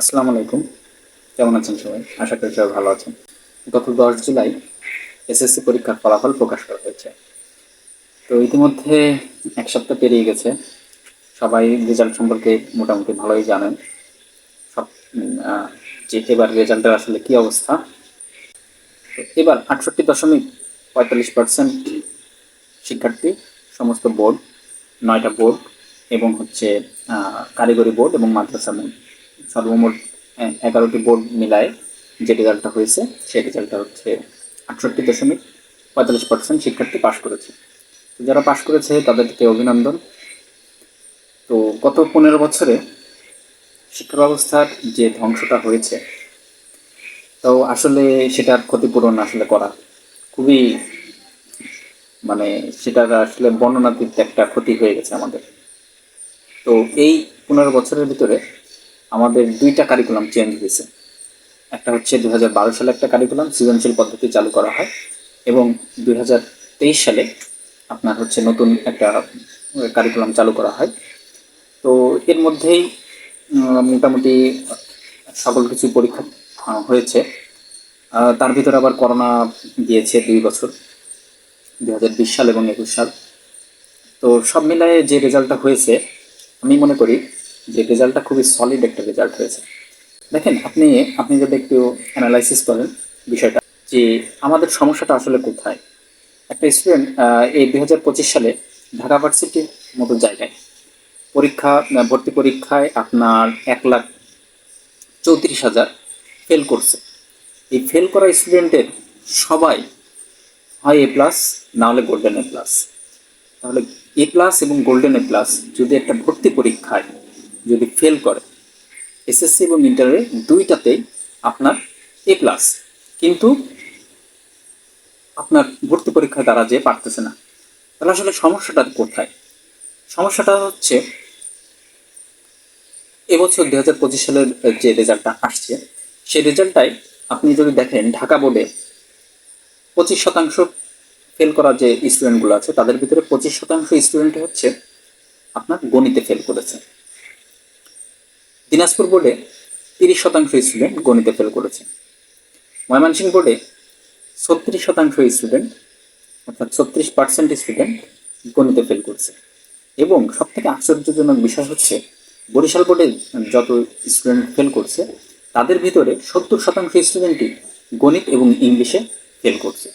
আসসালামু আলাইকুম। কেমন আছেন সবাই? আশা করি সবাই ভালো আছেন। গত দশ জুলাই এসএসসি পরীক্ষার ফলাফল প্রকাশ করা হয়েছে। তো ইতিমধ্যে এক সপ্তাহ পেরিয়ে গেছে। সবাই রেজাল্ট সম্পর্কে মোটামুটি ভালোই জানেন। সব যে এবার রেজাল্টের আসলে কি অবস্থা। এবার আটষট্টি দশমিক পঁয়তাল্লিশ পার্সেন্ট শিক্ষার্থী, সমস্ত বোর্ড, নয়টা বোর্ড এবং হচ্ছে কারিগরি বোর্ড এবং মাদ্রাসা বোর্ড। সর্বমোট এগারোটি বোর্ড মিলায় যে রেজাল্টটা হয়েছে, সেই রেজাল্টটা হচ্ছে আটষট্টি দশমিক পঁয়তাল্লিশ পার্সেন্ট শিক্ষার্থী পাশ করেছে। যারা পাশ করেছে, তাদেরকে অভিনন্দন। তো গত পনেরো বছরে শিক্ষা ব্যবস্থার যে ধ্বংসটা হয়েছে তো আসলে সেটার ক্ষতিপূরণ আসলে করা খুবই মানে সেটার আসলে বর্ণনাতীত একটা ক্ষতি হয়ে গেছে আমাদের। তো এই পনেরো বছরের ভিতরে আমাদের দুইটা কারিকুলাম চেঞ্জ হয়েছে। একটা হচ্ছে দু বারো সালে একটা কারিকুলাম সৃজনশীল পদ্ধতি চালু করা হয় এবং দু হাজার তেইশ সালে আপনার হচ্ছে নতুন একটা কারিকুলাম চালু করা হয়। তো এর মধ্যেই মোটামুটি সকল কিছু পরীক্ষা হয়েছে। তার ভিতরে আবার করোনা গিয়েছে দুই বছর দুই হাজার বিশ সাল এবং একুশ সাল। তো সব মিলায়ে যে রেজাল্টটা হয়েছে, আমি মনে করি যে রেজাল্টটা খুবই সলিড একটা রেজাল্ট হয়েছে। দেখেন, আপনি আপনি যদি একটু অ্যানালাইসিস করেন বিষয়টা, যে আমাদের সমস্যাটা আসলে কোথায়? একটা স্টুডেন্ট এই দুই হাজার পঁচিশ সালে ঢাকা ভার্সিটির মতো জায়গায় পরীক্ষা ভর্তি পরীক্ষায় আপনার এক লাখ চৌত্রিশ হাজার ফেল করছে। এই ফেল করা স্টুডেন্টের সবাই হয় এ প্লাস না হলে গোল্ডেন এ প্লাস তাহলে এ প্লাস এবং গোল্ডেন এ প্লাস যদি একটা ভর্তি পরীক্ষায় যদি ফেল করে এসএসসি এবং ইন্টারে দুইটাতেই আপনার এ প্লাস কিন্তু আপনার ভর্তি পরীক্ষায় তারা যে পারতেছে না। তাহলে আসলে সমস্যাটা কোথায়? সমস্যাটা হচ্ছে, এবছর দুই হাজার পঁচিশ সালের যে রেজাল্টটা আসছে, সেই রেজাল্টটাই আপনি যদি দেখেন ঢাকা বোর্ডে পঁচিশ শতাংশ ফেল করা যে স্টুডেন্টগুলো আছে, তাদের ভিতরে পঁচিশ শতাংশ স্টুডেন্ট হচ্ছে আপনার গণিতে ফেল করেছে। দিনাজপুর বোর্ডে তিরিশ শতাংশ স্টুডেন্ট গণিতে ফেল করেছে। ময়মনসিংহ বোর্ডে ছত্রিশ শতাংশ স্টুডেন্ট, অর্থাৎ ছত্রিশ পার্সেন্ট স্টুডেন্ট গণিতে ফেল করছে। এবং সব থেকে আশ্চর্যজনক বিষয় হচ্ছে, বরিশাল বোর্ডে যত স্টুডেন্ট ফেল করছে, তাদের ভিতরে সত্তর শতাংশ স্টুডেন্টই গণিত এবং ইংলিশে ফেল করছে।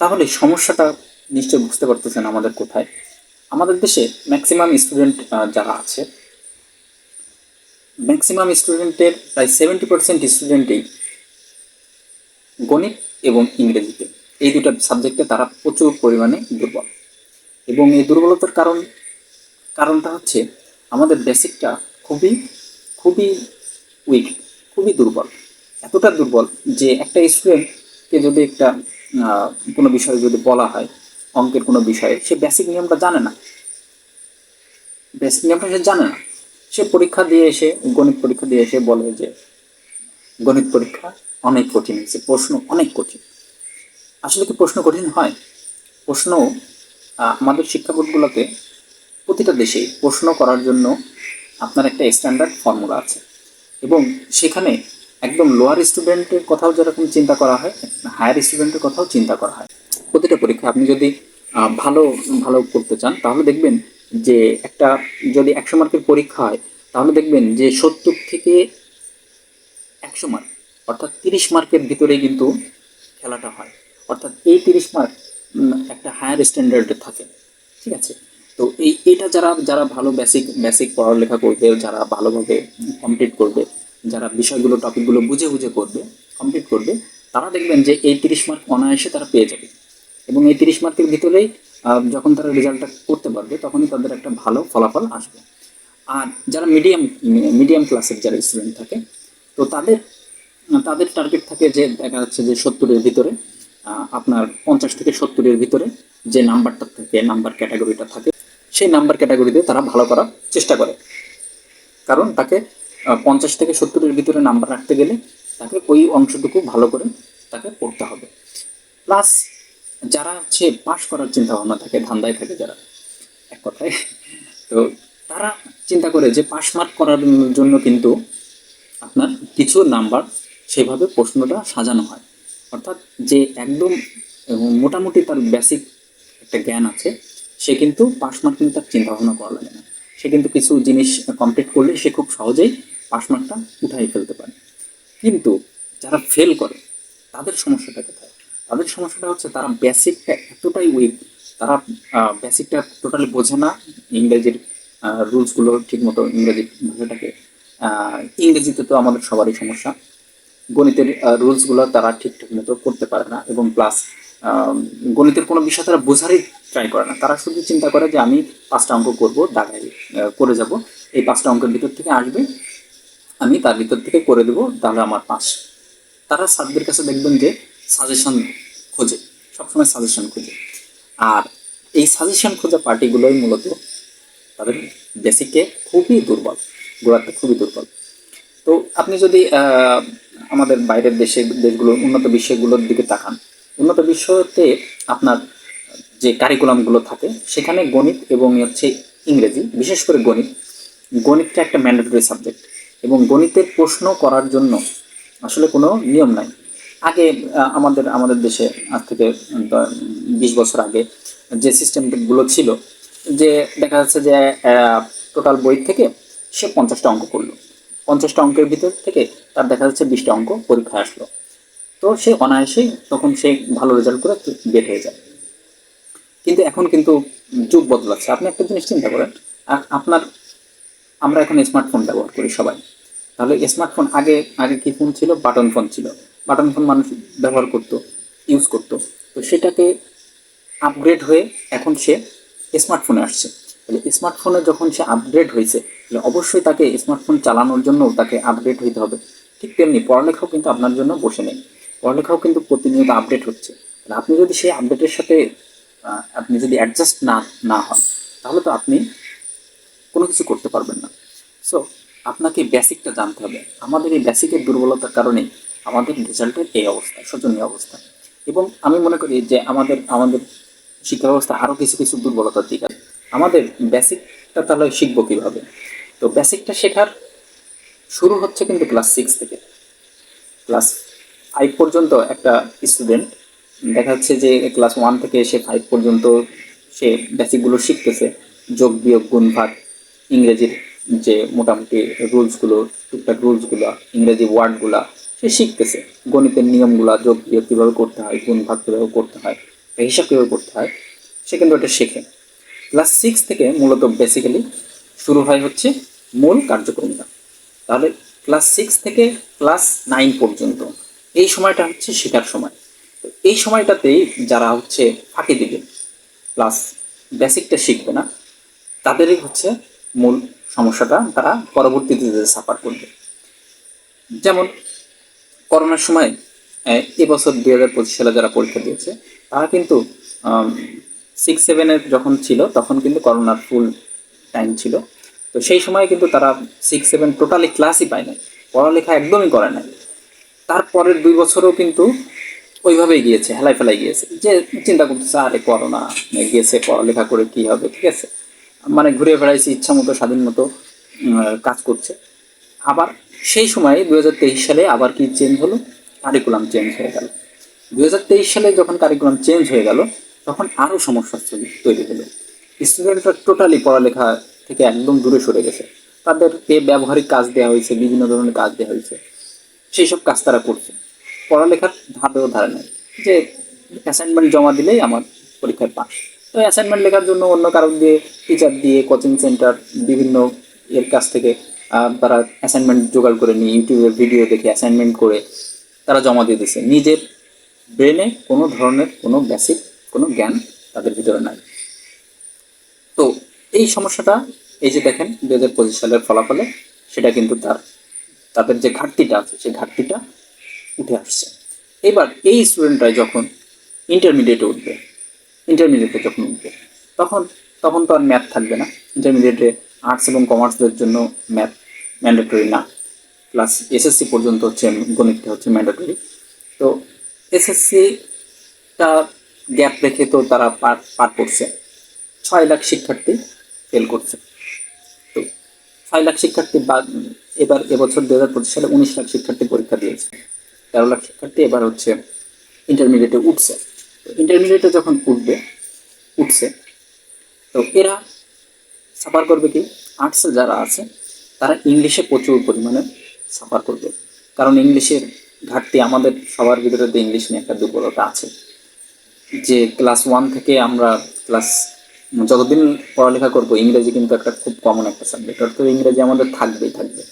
তাহলে সমস্যাটা নিশ্চয় বুঝতে পারতেছেন আমাদের কোথায়। আমাদের দেশে ম্যাক্সিমাম স্টুডেন্ট যারা আছে ম্যাক্সিমাম স্টুডেন্টের প্রায় সেভেন্টি পার্সেন্ট স্টুডেন্টেই গণিত এবং ইংরেজিতে। এই দুটো সাবজেক্টে তারা প্রচুর পরিমাণে দুর্বল। এবং এই দুর্বলতার কারণ, কারণটা হচ্ছে আমাদের বেসিকটা খুবই খুবই উইক খুবই দুর্বল। এতটা দুর্বল যে একটা স্টুডেন্টকে যদি একটা কোনো বিষয়ে যদি বলা হয়, অঙ্কের কোনো বিষয়ে, সে বেসিক নিয়মটা জানে না। বেসিক নিয়মটা সে জানে না। সে পরীক্ষা দিয়ে এসে, গণিত পরীক্ষা দিয়ে এসে বলে যে, গণিত পরীক্ষা অনেক কঠিন হয়েছে প্রশ্ন অনেক কঠিন। আসলে কি প্রশ্ন কঠিন হয়? প্রশ্ন আমাদের শিক্ষা বোর্ডগুলোতে প্রতিটা দেশেই প্রশ্ন করার জন্য আপনার একটা স্ট্যান্ডার্ড ফর্মুলা আছে। এবং সেখানে একদম লোয়ার স্টুডেন্টের কথাও যেরকম চিন্তা করা হয় হায়ার স্টুডেন্টের কথাও চিন্তা করা হয়। প্রতিটা পরীক্ষা আপনি যদি ভালো ভালো করতে চান, তাহলে দেখবেন যে একটা যদি একশো মার্কের পরীক্ষা হয়, তাহলে দেখবেন যে সত্তর থেকে একশো মার্ক, অর্থাৎ তিরিশ মার্কের ভিতরে কিন্তু খেলাটা হয়। অর্থাৎ এই তিরিশ মার্ক একটা হায়ার স্ট্যান্ডার্ডে থাকে। ঠিক আছে? তো এই, এটা যারা যারা ভালো বেসিক বেসিক পড়ালেখা করবে, যারা ভালোভাবে কমপ্লিট করবে, যারা বিষয়গুলো টপিকগুলো বুঝে বুঝে করবে কমপ্লিট করবে, তারা দেখবেন যে এই তিরিশ মার্ক অনায়াসে তারা পেয়ে যাবে। এবং এই তিরিশ মার্কের ভিতরেই যখন তারা রেজাল্টটা করতে পারবে, তখনই তাদের একটা ভালো ফলাফল আসবে। আর যারা মিডিয়াম মিডিয়াম ক্লাসের যারা স্টুডেন্ট থাকে, তো তাদের তাদের টার্গেট থাকে যে দেখা যাচ্ছে যে সত্তরের ভিতরে আপনার পঞ্চাশ থেকে সত্তরের ভিতরে যে নাম্বারটা থাকে, নাম্বার ক্যাটাগরিটা থাকে, সেই নাম্বার ক্যাটাগরিতে তারা ভালো করার চেষ্টা করে। কারণ তাকে পঞ্চাশ থেকে সত্তরের ভিতরে নাম্বার রাখতে গেলে তাকে ওই অংশটুকু ভালো করে তাকে পড়তে হবে। প্লাস যারা হচ্ছে পাশ করার চিন্তা ভাবনা থাকে, ধান্দায় থাকে যারা, এক কথায়, তো তারা চিন্তা করে যে পাস মার্ক করার জন্য কিন্তু আপনার কিছু নাম্বার সেভাবে প্রশ্নটা সাজানো হয়। অর্থাৎ যে একদম মোটামুটি তার বেসিক একটা জ্ঞান আছে, সে কিন্তু পাস মার্ক নিয়ে তার চিন্তা ভাবনা করা লাগে না। সে কিন্তু কিছু জিনিস কমপ্লিট করলে সে খুব সহজেই পাস মার্কটা উঠাই ফেলতে পারে। কিন্তু যারা ফেল করে, তাদের সমস্যাটা কোথায়? তাদের সমস্যাটা হচ্ছে তারা বেসিকটা এতটাই উইক তারা বেসিকটা টোটালি বোঝে না ইংরেজির রুলসগুলো ঠিকমতো ইংরেজি ভাষাটাকে ইংরেজিতে তো আমাদের সবারই সমস্যা। গণিতের রুলসগুলো তারা ঠিকঠাক মতো করতে পারে না এবং প্লাস গণিতের কোনো বিষয় তারা বোঝারই ট্রাই করে না। তারা শুধু চিন্তা করে যে আমি পাঁচটা অঙ্ক করব দাগাই করে যাব। এই পাঁচটা অঙ্কের ভিতর থেকে আসবে, আমি তার ভিতর থেকে করে দেবো তাহলে আমার পাস তারা স্যারদের কাছে দেখবেন যে সাজেশন খোঁজে, সবসময় সাজেশন খোঁজে। আর এই সাজেশন খোঁজা পার্টিগুলোই মূলত তাদের বেসিকে খুবই দুর্বল গোড়াটা খুবই দুর্বল। তো আপনি যদি আমাদের বাইরের দেশে, দেশগুলো, উন্নত বিশ্বগুলোর দিকে তাকান, উন্নত বিশ্বতে আপনার যে কারিকুলামগুলো থাকে, সেখানে গণিত এবং হচ্ছে ইংরেজি, বিশেষ করে গণিত, গণিতটা একটা ম্যান্ডেটরি সাবজেক্ট এবং গণিতের প্রশ্ন করার জন্য আসলে কোনো নিয়ম নাই। আগে আমাদের আমাদের দেশে আজ থেকে বিশ বছর আগে যে সিস্টেমগুলো ছিল, যে দেখা যাচ্ছে যে টোটাল বই থেকে সে পঞ্চাশটা অঙ্ক করল। পঞ্চাশটা অঙ্কের ভিতর থেকে তার দেখা যাচ্ছে বিশটা অঙ্ক পরীক্ষায় আসলো। তো সে অনায়াসেই তখন সে ভালো রেজাল্ট করে বের হয়ে যায়। কিন্তু এখন কিন্তু যুগ বদলাচ্ছে। আপনি একটা জিনিস চিন্তা করেন আ- আপনার, আমরা এখন স্মার্টফোন ব্যবহার করি সবাই। তাহলে স্মার্টফোন আগে আগে কি ফোন ছিল? বাটন ফোন ছিল। বাটন ফোন মানুষ ব্যবহার করতো ইউজ করতো। তো সেটাকে আপগ্রেড হয়ে এখন সে স্মার্টফোনে আসছে। তাহলে স্মার্টফোনে যখন সে আপগ্রেড হয়েছে, তাহলে অবশ্যই তাকে স্মার্টফোন চালানোর জন্য তাকে আপগ্রেড হইতে হবে। ঠিক তেমনি পড়ালেখাও কিন্তু আপনার জন্য বসে নেই। পড়ালেখাও কিন্তু প্রতিনিয়ত আপডেট হচ্ছে। তাহলে আপনি যদি সেই আপডেটের সাথে আপনি যদি অ্যাডজাস্ট না না হন, তাহলে তো আপনি কোনো কিছু করতে পারবেন না। সো আপনাকে বেসিকটা জানতে হবে। আমাদের এই বেসিকের দুর্বলতার কারণেই আমাদের রেজাল্টের এই অবস্থা, শোচনীয় অবস্থা। এবং আমি মনে করি যে আমাদের আমাদের শিক্ষা ব্যবস্থা আরও কিছু কিছু দুর্বলতার দিক আছে। আমাদের বেসিকটা তাহলে শিখব কীভাবে? তো বেসিকটা শেখার শুরু হচ্ছে কিন্তু ক্লাস সিক্স থেকে। ক্লাস ফাইভ পর্যন্ত একটা স্টুডেন্ট, দেখা যাচ্ছে যে ক্লাস ওয়ান থেকে সে ফাইভ পর্যন্ত সে বেসিকগুলো শিখতেছে। যোগ, বিয়োগ, গুণ, ভাগ, ইংরেজির যে মোটামুটি রুলসগুলো, টুকটাক রুলসগুলো, ইংরেজি ওয়ার্ডগুলা সে শিখতেছে। গণিতের নিয়মগুলা যোগ বিয়োগ কীভাবে করতে হয়, গুণ ভাগ কীভাবে করতে হয় হিসাব কীভাবে করতে হয়, সে কিন্তু এটা শেখে। ক্লাস সিক্স থেকে মূলত বেসিক্যালি শুরু হয় হচ্ছে মূল কার্যক্রমটা। তাহলে ক্লাস সিক্স থেকে ক্লাস নাইন পর্যন্ত, এই সময়টা হচ্ছে শেখার সময়। তো এই সময়টাতেই যারা হচ্ছে ফাঁকি দিবে প্লাস বেসিকটা শিখবে না, তাদেরই হচ্ছে মূল সমস্যাটা তারা পরবর্তীতে সাফার করবে। যেমন করোনার সময় এবছর দুই হাজার পঁচিশ সালে যারা পরীক্ষা দিয়েছে, তারা কিন্তু সিক্স সেভেনের যখন ছিল, তখন কিন্তু করোনার ফুল টাইম ছিল। তো সেই সময় কিন্তু তারা সিক্স সেভেন টোটালি ক্লাসই পায় নাই, পড়ালেখা একদমই করে নাই। তারপরের দুই বছরও কিন্তু ওইভাবেই গিয়েছে, হেলাই ফেলাই গিয়েছে। যে চিন্তা করতেছে, আরে, করোনা গিয়েছে, পড়ালেখা করে কি হবে? ঠিক আছে। মানে ঘুরে বেড়াইছে, ইচ্ছা মতো, স্বাধীন মতো কাজ করছে। আবার সেই সময় দু হাজার তেইশ সালে আবার কি চেঞ্জ হলো? কারিকুলাম চেঞ্জ হয়ে গেল। দুই হাজার তেইশ সালে যখন কারিকুলাম চেঞ্জ হয়ে গেল, তখন আরও সমস্যা তৈরি- হলো। স্টুডেন্টরা টোটালি পড়ালেখা থেকে একদম দূরে সরে গেছে। তাদেরকে ব্যবহারিক কাজ দেওয়া হয়েছে, বিভিন্ন ধরনের কাজ দেওয়া হয়েছে। সেই সব কাজ তারা করছে। পড়ালেখার ধারেও ধারে নেই। যে অ্যাসাইনমেন্ট জমা দিলেই আমার পরীক্ষায় পাস তো অ্যাসাইনমেন্ট লেখার জন্য অন্য কারণ দিয়ে টিচার দিয়ে কোচিং সেন্টার বিভিন্ন এর কাছ থেকে তারা অ্যাসাইনমেন্ট জোগাড় করে নিয়ে ইউটিউবের ভিডিও দেখে অ্যাসাইনমেন্ট করে তারা জমা দিয়ে দিচ্ছে নিজের ব্রেনে কোনো ধরনের কোনো বেসিক কোনো জ্ঞান তাদের ভিতরে নাই। তো এই সমস্যাটা, এই যে দেখেন দু হাজার পঁচিশ সালের ফলাফলে সেটা কিন্তু তার, তাদের যে ঘাটতিটা আছে, সেই ঘাটতিটা উঠে আসছে। এবার এই স্টুডেন্টরা যখন ইন্টারমিডিয়েটে উঠবে ইন্টারমিডিয়েটে যখন উঠবে, তখন তখন তো আর ম্যাথ থাকবে না। ইন্টারমিডিয়েটে আর্টস এবং কমার্সদের জন্য ম্যাথ ম্যান্ডেটরি না। প্লাস এসএসসি পর্যন্ত হচ্ছে গণিতটা হচ্ছে ম্যান্ডেটরি তো এসএসসিটা গ্যাপ রেখে তো তারা পার পার করছে। ছয় লাখ শিক্ষার্থী ফেল করছে। তো ছয় লাখ শিক্ষার্থী বা, এবার এবছর দু হাজার পঁচিশ সালে উনিশ লাখ শিক্ষার্থী পরীক্ষা দিয়েছে। তেরো লাখ শিক্ষার্থী এবার হচ্ছে ইন্টারমিডিয়েটে উঠছে। তো ইন্টারমিডিয়েটে যখন উঠবে, উঠছে, তো এরা সাফার করবে কি? আর্টসে যারা আছে, তারা ইংলিশে প্রচুর পরিমাণে সাফার করবে। কারণ ইংলিশের ঘাটতি আমাদের সবার ভিতরে তো ইংলিশ নিয়ে একটা দুর্বলতা আছে। যে ক্লাস ওয়ান থেকে আমরা ক্লাস, যতদিন পড়ালেখা করব, ইংরেজি কিন্তু একটা খুব কমন একটা সাবজেক্ট অর্থাৎ ইংরেজি আমাদের থাকবেই থাকবে।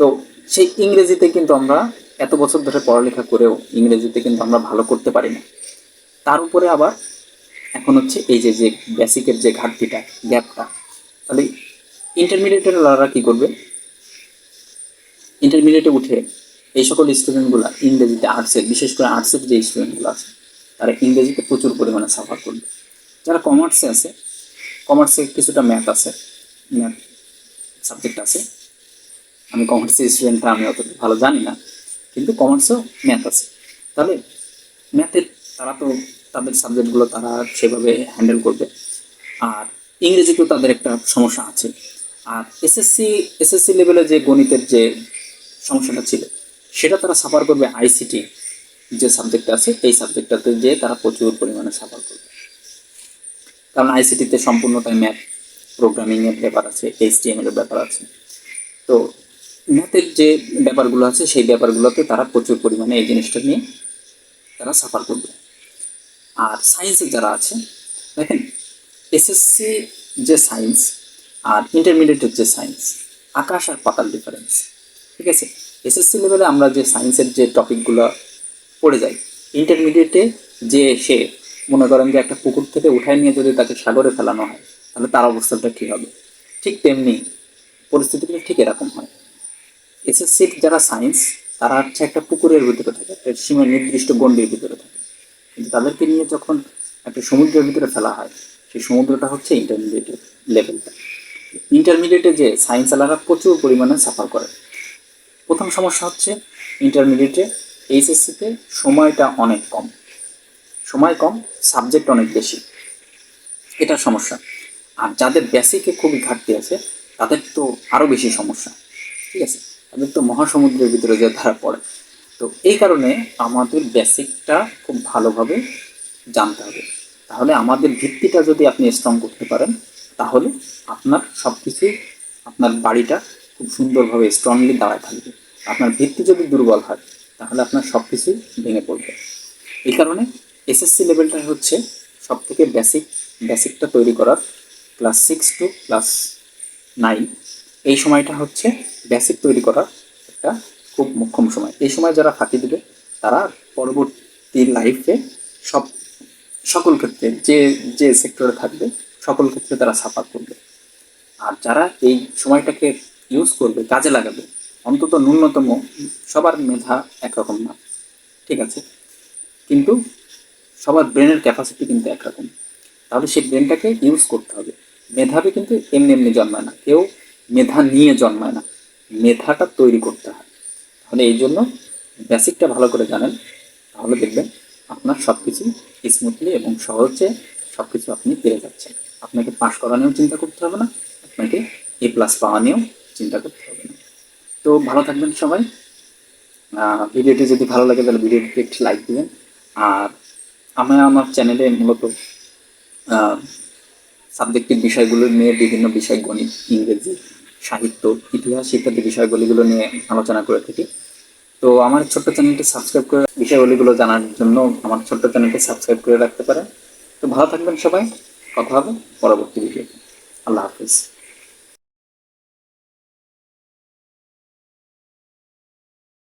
তো সেই ইংরেজিতে কিন্তু আমরা এত বছর ধরে পড়ালেখা করেও ইংরেজিতে কিন্তু আমরা ভালো করতে পারি না। তার উপরে আবার এখন হচ্ছে এই যে যে বেসিকের যে ঘাটতিটা গ্যাপটা তাহলে ইন্টারমিডিয়েটের ওরা কী করবে? ইন্টারমিডিয়েটে উঠে এই সকল স্টুডেন্টগুলো ইংরেজিতে আর্টসের বিশেষ করে আর্টসের যে স্টুডেন্টগুলো আছে, তারা ইংরেজিতে প্রচুর পরিমাণে সাফার করবে। যারা কমার্সে আছে কমার্সে কিছুটা ম্যাথ আছে ম্যাথ সাবজেক্ট আছে। আমি কমার্সের স্টুডেন্টটা আমি অত ভালো জানি না, কিন্তু কমার্সেও ম্যাথ আছে। তাহলে ম্যাথের তারা তো, তাদের সাবজেক্টগুলো তারা সেভাবে হ্যান্ডেল করবে। আর ইংরেজিতেও তাদের একটা সমস্যা আছে। আর এসএসসি এসএসসি লেভেলে যে গণিতের যে সমস্যাটা ছিল, সেটা তারা সাফার করবে আইসিটি যে সাবজেক্টটা আছে, এই সাবজেক্টটাতে যে তারা প্রচুর পরিমাণে সাফার করবে। কারণ আইসিটিতে সম্পূর্ণটাই ম্যাথ প্রোগ্রামিংয়ের ব্যাপার আছে এইচটিএমএল এর ব্যাপার আছে। তো ম্যাথের যে ব্যাপারগুলো আছে, সেই ব্যাপারগুলোতে তারা প্রচুর পরিমাণে এই জিনিসটা নিয়ে তারা সাফার করবে। আর সায়েন্সের যারা আছে, দেখেন এসএসসি যে সায়েন্স আর ইন্টারমিডিয়েটের যে সায়েন্স আকাশ আর পাতাল ডিফারেন্স ঠিক আছে? এসএসসি লেভেলে আমরা যে সায়েন্সের যে টপিকগুলো পড়ে যাই ইন্টারমিডিয়েটে যে সে, মনে করেন যে একটা পুকুর থেকে উঠায় নিয়ে যদি তাকে সাগরে ফেলানো হয়, তাহলে তার অবস্থাটা কী হবে? ঠিক তেমনি পরিস্থিতিগুলো ঠিক এরকম হয়। এসএসসির যারা সায়েন্স তারা হচ্ছে একটা পুকুরের ভিতরে থাকে, একটা সীমা নির্দিষ্ট গণ্ডির ভিতরে থাকে। কিন্তু তাদেরকে নিয়ে যখন একটা সমুদ্রের ভিতরে ফেলা হয় সেই সমুদ্রটা হচ্ছে ইন্টারমিডিয়েটের লেভেলটা ইন্টারমিডিয়েটে যে সায়েন্স আলারা প্রচুর পরিমাণে সাফার করে। প্রথম সমস্যা হচ্ছে ইন্টারমিডিয়েটে এইচএসসিতে সময়টা অনেক কম। সময় কম সাবজেক্ট অনেক বেশি। এটা সমস্যা। আর যাদের বেসিকে খুবই ঘাটতি আছে, তাদের তো আরও বেশি সমস্যা। ঠিক আছে? তাদের তো মহাসমুদ্রের ভিতরে যে ধারা পড়ে। তো এই কারণে আমাদের বেসিকটা খুব ভালোভাবে জানতে হবে। তাহলে আমাদের ভিত্তিটা যদি আপনি স্ট্রং করতে পারেন, তাহলে আপনার সব কিছু আপনার বাড়িটা খুব সুন্দরভাবে স্ট্রংলি দাঁড়ায় থাকবে। আপনার ভিত্তি যদি দুর্বল হয়, তাহলে আপনার সব কিছুই ভেঙে পড়বে। এই কারণে এসএসসি লেভেলটা হচ্ছে সব থেকে বেসিক বেসিকটা তৈরি করার class six to class nine এই সময়টা হচ্ছে বেসিক তৈরি করার একটা খুব মোক্ষম সময়। এই সময় যারা ফাঁকি দেবে, তারা পরবর্তী লাইফে সব সকল ক্ষেত্রে, যে যে সেক্টরে থাকবে, সকল ক্ষেত্রে তারা সাফার করবে। আর যারা এই সময়টাকে ইউজ করবে, কাজে লাগাবে, অন্তত ন্যূনতম সবার মেধা একরকম না। ঠিক আছে? কিন্তু সবার ব্রেনের ক্যাপাসিটি কিন্তু একরকম। তাহলে সেই ব্রেনটাকে ইউজ করতে হবে। মেধাবী কিন্তু এমনি এমনি জন্মায় না। কেউ মেধা নিয়ে জন্মায় না। মেধাটা তৈরি করতে হয়। তাহলে এই জন্য বেসিকটা ভালো করে জানেন। তাহলে দেখবেন আপনার সব কিছু স্মুথলি এবং সহজে সব কিছু আপনি পেয়ে যাচ্ছেন। আপনাকে পাশ করা নিয়েও চিন্তা করতে হবে না, আপনাকে এ প্লাস পাওয়া নিয়েও চিন্তা করতে হবে না। তো ভালো থাকবেন সবাই। ভিডিওটি যদি ভালো লাগে তাহলে ভিডিওটিতে একটি লাইক দেবেন। আর আমি আমার চ্যানেলে মূলত সাবজেক্টিভ বিষয়গুলো নিয়ে বিভিন্ন বিষয় গণিত, ইংরেজি, সাহিত্য, ইতিহাস ইত্যাদি বিষয়গুলিগুলো নিয়ে আলোচনা করে থাকি। তো আমার ছোট্ট চ্যানেলটি সাবস্ক্রাইব করে বিষয়গুলিগুলো জানার জন্য আমার ছোট্ট চ্যানেলটি সাবস্ক্রাইব করে রাখতে পারে। তো ভালো থাকবেন সবাই। কথা হবে পরবর্তী ভিডিওতে আল্লাহ হাফিজ।